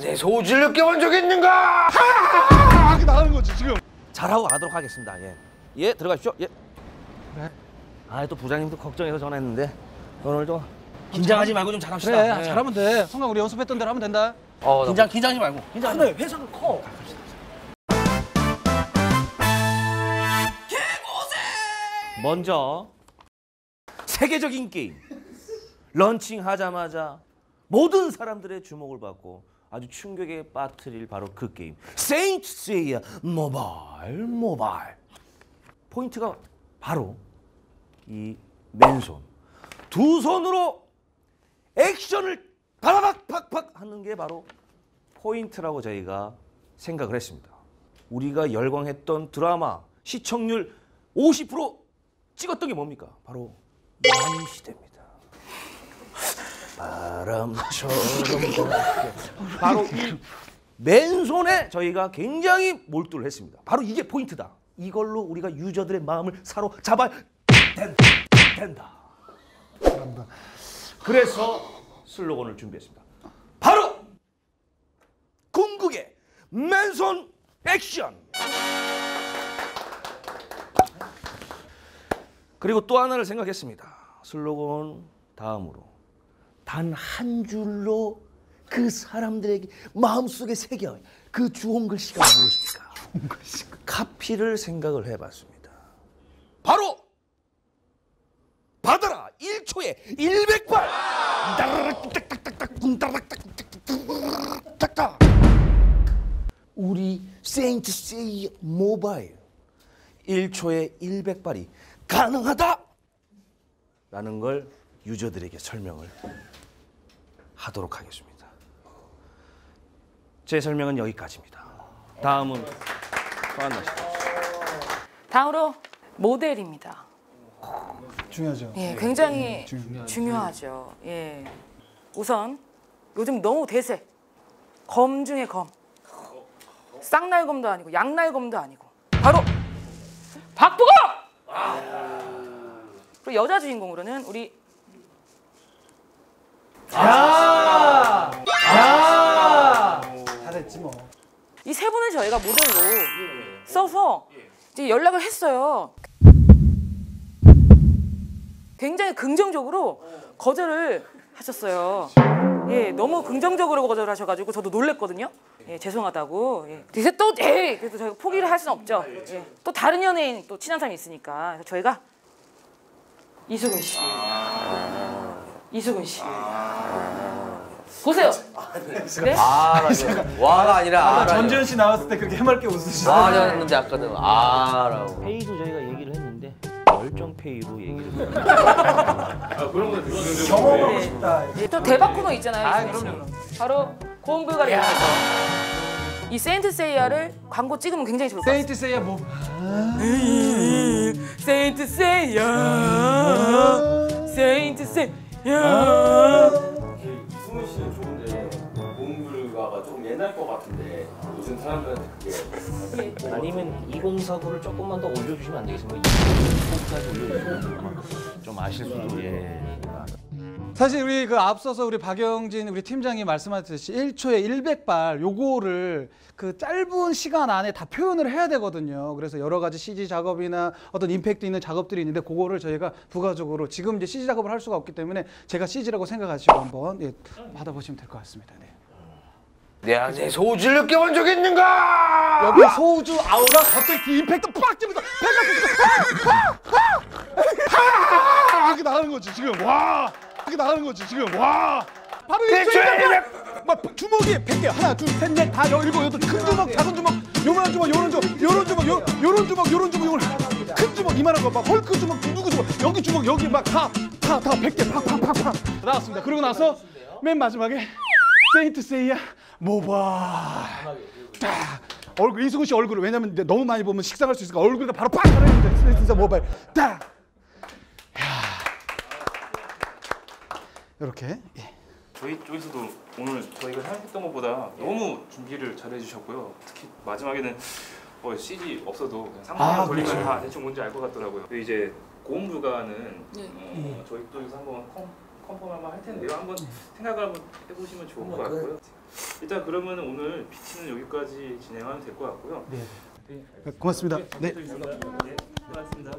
내 소질 느껴본 적 있는가? 아, 이렇게 나가는 거지 지금. 잘하고 가도록 하겠습니다. 예, 예 들어가십시오. 예. 그래. 아또 부장님도 걱정해서 전화했는데 오늘도 긴장하지 말고 좀 잘합시다. 그래 예. 잘하면 돼. 성강 우리 연습했던 대로 하면 된다. 어, 나 긴장 긴장하지 말고. 긴장. 근데 회사가 커. 먼저 세계적인 게임 런칭하자마자 모든 사람들의 주목을 받고 아주 충격에 빠뜨릴 바로 그 게임 세인트 세이야 모바일 모바일 포인트가 바로 이 맨손 두 손으로 액션을 바라박 팍팍 하는 게 바로 포인트라고 저희가 생각을 했습니다. 우리가 열광했던 드라마 시청률 50% 찍었던 게 뭡니까? 바로 야인시대입니다. 바람처럼. 바로 이 맨손에 저희가 굉장히 몰두를 했습니다. 바로 이게 포인트다. 이걸로 우리가 유저들의 마음을 사로잡아야 된- 된다. 그래서 슬로건을 준비했습니다. 바로 궁극의 맨손 액션. 그리고 또 하나를 생각했습니다. 슬로건 다음으로 단 한 줄로 그 사람들에게 마음속에 새겨 그 주홍 글씨가 무엇일까? 주홍 글씨. 카피를 생각을 해봤습니다. 바로 받아라 1초에 100발 따라락 딱딱딱딱 쿵따락딱 딱딱. 우리 세인트 세이 모바일 1초에 100발이 가능하다 라는 걸 유저들에게 설명을 하도록 하겠습니다. 제 설명은 여기까지입니다. 다음은 허한나 씨. 다음으로 모델입니다. 중요하죠. 예, 굉장히 중요하죠. 중요하죠. 예. 우선 요즘 너무 대세. 검 중에 검. 쌍날검도 아니고 양날검도 아니고 바로 박보검. 그리고 여자 주인공으로는 우리 잘했지 뭐. 이 세 분을 저희가 모델로 써서 이제 연락을 했어요. 굉장히 긍정적으로 거절을 하셨어요. 예, 너무 긍정적으로 거절하셔가지고 저도 놀랬거든요. 예, 죄송하다고. 예. 그래서 또, 예, 그래도 저희가 포기를 할 수는 없죠. 예. 또 다른 연예인 또 친한 사람이 있으니까 그래서 저희가 이수근 씨, 이수근 씨 보세요. 네? 아라 이거 와가 아니라 아라. 전지현 씨 나왔을 때 그렇게 해맑게 웃으시죠. 했는데 아까는 아라고. 페이도 저희가 얘기를 했는데 열정 페이로 얘기를 경험하고 싶다. 예, 또 대박 코너 있잖아요. 아. 그럼요, 바로 고음불가리에서 이 세인트 세이야를 광고 찍으면 굉장히 좋을 것 같아요. 세인트 세이야 뭐. 세인트 세이야 세인트 세이야 옛날 것 같은데 요즘 사람들한테 그게 아니면 2049를 조금만 더 올려주시면 안 되겠습니까? 2049까지 올려주시면 아마 좀 아실 수도 예. 사실 우리 그 앞서서 우리 박영진 우리 팀장이 말씀하셨듯이 1초에 100발 요거를 그 짧은 시간 안에 다 표현을 해야 되거든요. 그래서 여러 가지 CG 작업이나 어떤 임팩트 있는 작업들이 있는데 그거를 저희가 부가적으로 지금 이제 CG 작업을 할 수가 없기 때문에 제가 CG라고 생각하시고 한번 예, 받아보시면 될 것 같습니다. 네. 내 소질 느껴본 적 있는가? 여기 소우주 아우가 갑자기 그 임팩트 빡 주면서 배가 아, 이렇게 나가는 거지 지금. 와! 이렇게 나가는 거지 지금. 와! 바로 이막 주먹이 100개. 하나 둘셋넷다 일곱 여덟 큰 주먹 작은 주먹 요만한 주먹 요런 주먹 요런 주먹 요, 요런 주먹 요런 주먹 요런 큰 주먹 이만한 거막 헐크 주먹 누구 주먹 여기 주먹 여기 막다다다 100개. 팍팍팍팍. 나왔습니다. 그리고 나서 맨 마지막에 세인트 세이야 모바일 딱 얼굴 이승훈 씨 얼굴을 왜냐면 이제 너무 많이 보면 식상할 수 있으니까 얼굴에 바로 팍 하는 진짜 모바일 딱 이렇게 예. 저희 쪽에서도 오늘 저희가 생각했던 것보다 너무 준비를 잘 해주셨고요. 특히 마지막에는 어, CG 없어도 그냥 상상만 아, 돌리면 그렇죠. 다 대충 뭔지 알 것 같더라고요. 이제 고음 불가는 네. 어, 저희 쪽에서 한번 컴, 컨펌 한번 할 텐데요. 한번 생각을 한번 해보시면 좋을 것 같고요. 일단 그러면 오늘 PT는 여기까지 진행하면 될 것 같고요. 고맙습니다. 네. 네, 고맙습니다.